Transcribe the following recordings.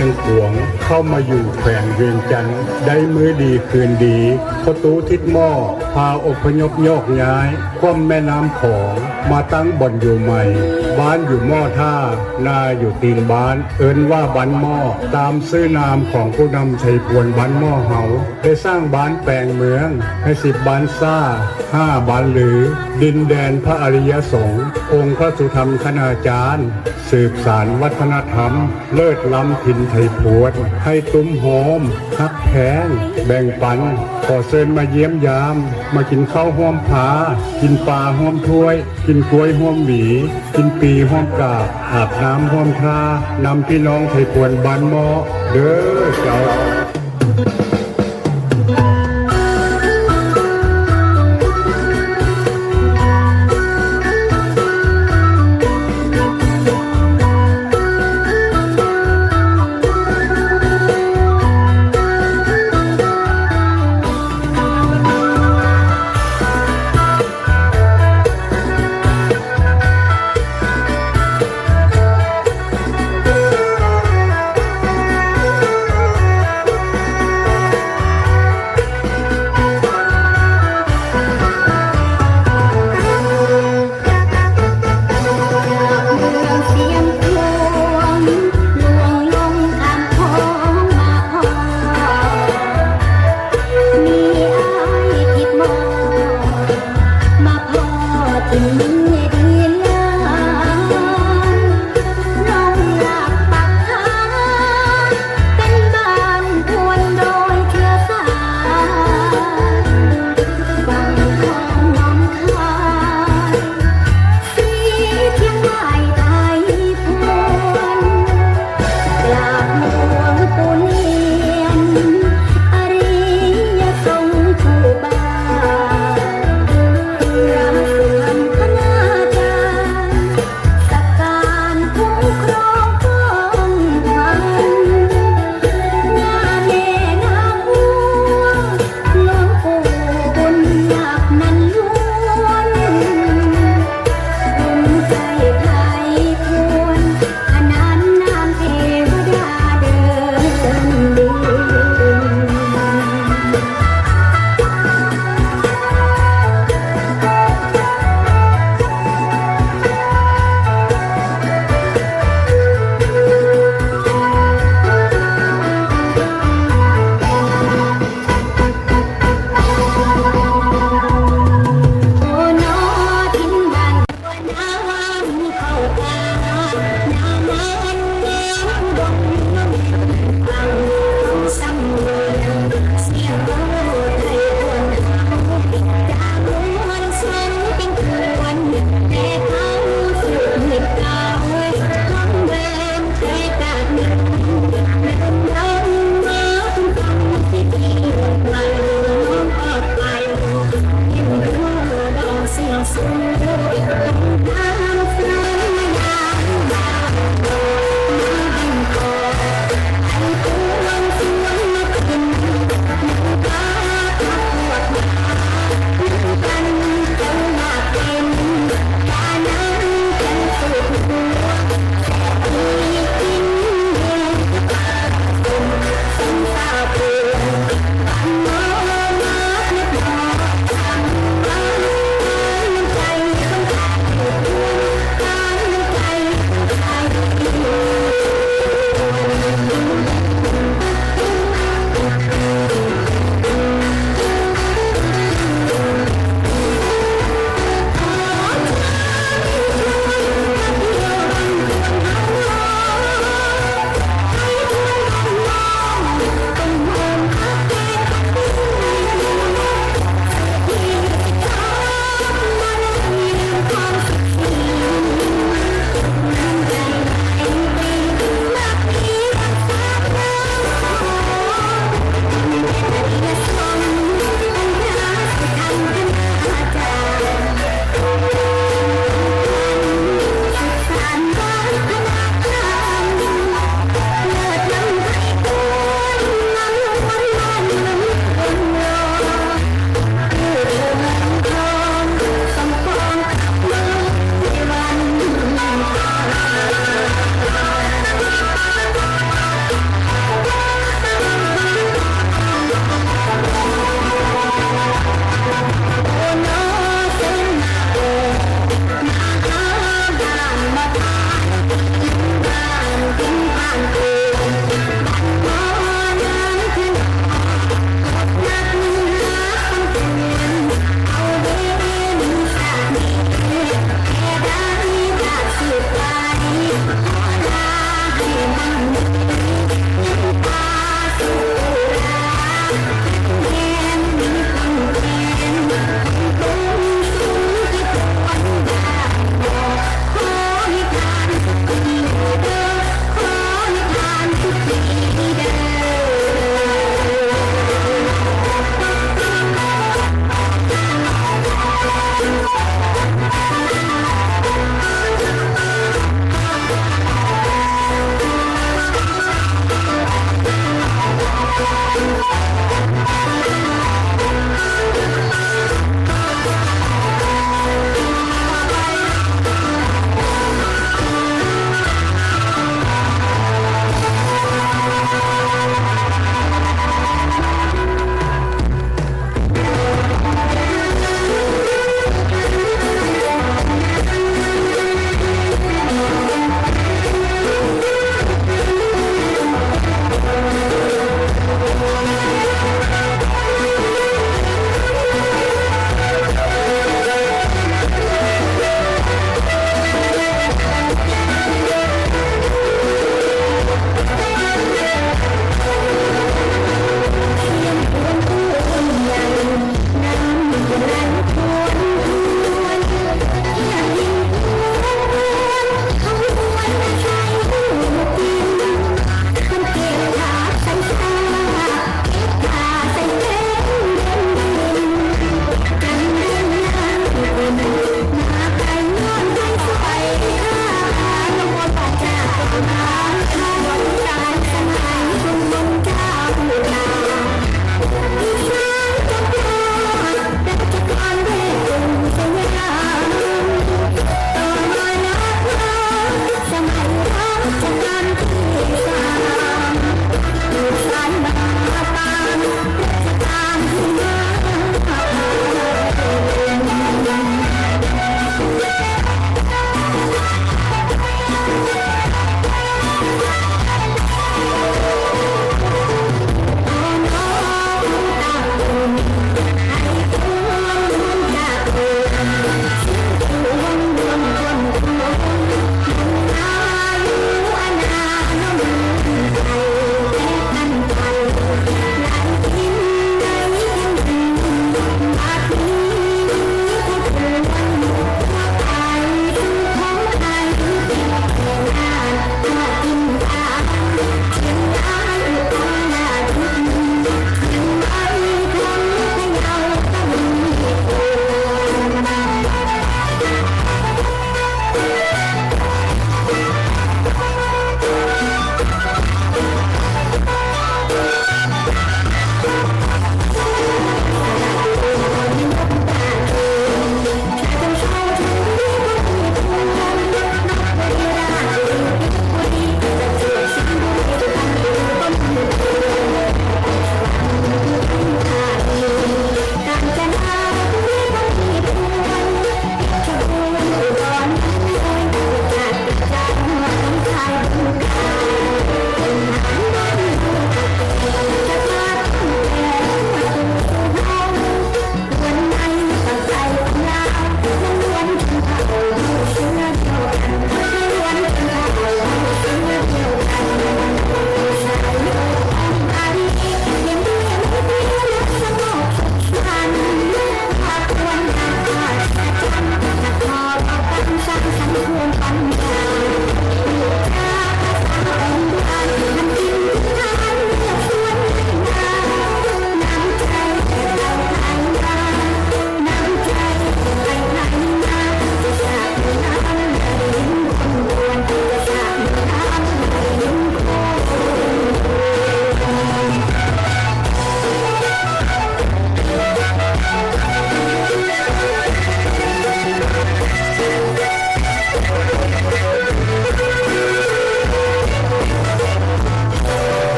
ชียงขวงเข้ามาอยู่แขวงเวียงจันทร์ได้มือดีคืนดีประตูทิศหม้อพาอพยพโยกย้าย คว่ำแม่น้ำของมาตั้งบ่อนอยู่ใหม่ บ้านอยู่หม้อท่า นาอยู่ตีนบ้าน เอิ้นว่าบ้านหม้อตามซื้อนามของผู้นำชัยพวนบ้านหม้อเฮาได้สร้างบ้านแปลงเมืองให้สิบบ้านซ่าห้าบ้านหรือ ดินแดนพระอริยสงฆ์องค์พระสุธรรมคณาจารย์ สืบสารวัฒนธรรม เลิศล้ำถิ่นไทยพวนให้ตุ้มโฮมฮักแพงแบ่งปัน ขอเชิญมาเยี่ยมยาม มากินข้าวห้วมผา กินปลาห้วมถ้วย กินกล้วยห้วมหวีกินปีห้วมกาบอาบน้ำห้วมทานำพี่น้องไทยพวนบ้านหมอเด้อเจ้าำเ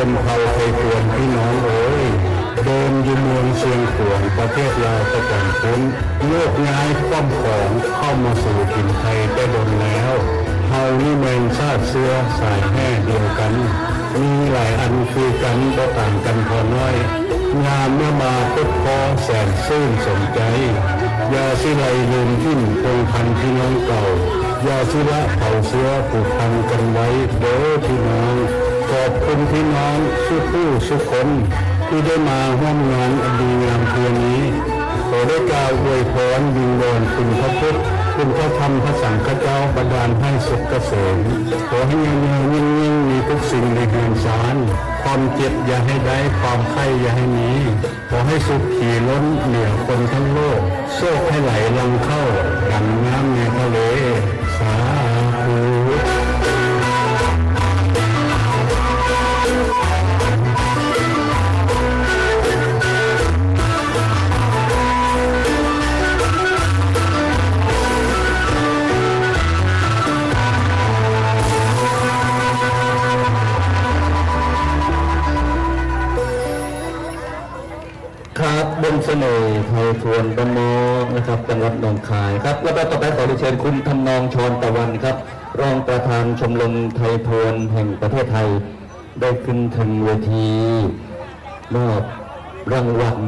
คนเผาไปกวนพี่น้องเอ้ยเดินอยู่เมืองเชียงขวงประเทศลาวตะกันคุ้นโลกย้ายป้อมของเข้ามาสู่ถิ่นไทยได้ดนแล้วเฮานี่แมืงชาติเสื้อสายแห่เดียวกัน มีหลายอันคือกันก็ต่างกันพอน้อย งามเมื่อมาพบพอแสนซื่นสนใจ ยาสิไลลืมทิ้นตรงพันพี่น้องเก่า ยาสิละเผาเสื้อผูกพันกันไว้เด้อพี่น้อง ขอบคุณพี่น้องทุกผู้ทุกคนที่ได้มาร่วมงานอันดีงามเพียงนี้ขอได้กล่าวอวยพรวิงวอนคุณพระพุทธคุณพระธรรมพระสังฆเจ้าบันดาลให้สุขเกษมขอให้เงินเงินยิ่งยิ่งมีทุกสิ่งในเฮือนสาร ความเจ็บอย่าให้ได้ความไข้อย่าให้มีขอให้สุขขี่ล้นเหนือคนทั้งโลก โชคให้ไหลลังเข้าดังน้ำในทะเลสา เสน่ห์ไทยทวนบมอนะครับจังหวัดหนองคายครับแล้วก็ต่อไปขอเรียนเชิญคุณทำนองชรตะวันครับ รองประธานชมรมไทยทวนแห่งประเทศไทย ได้ขึ้นถึงเวทีมอบรางวัล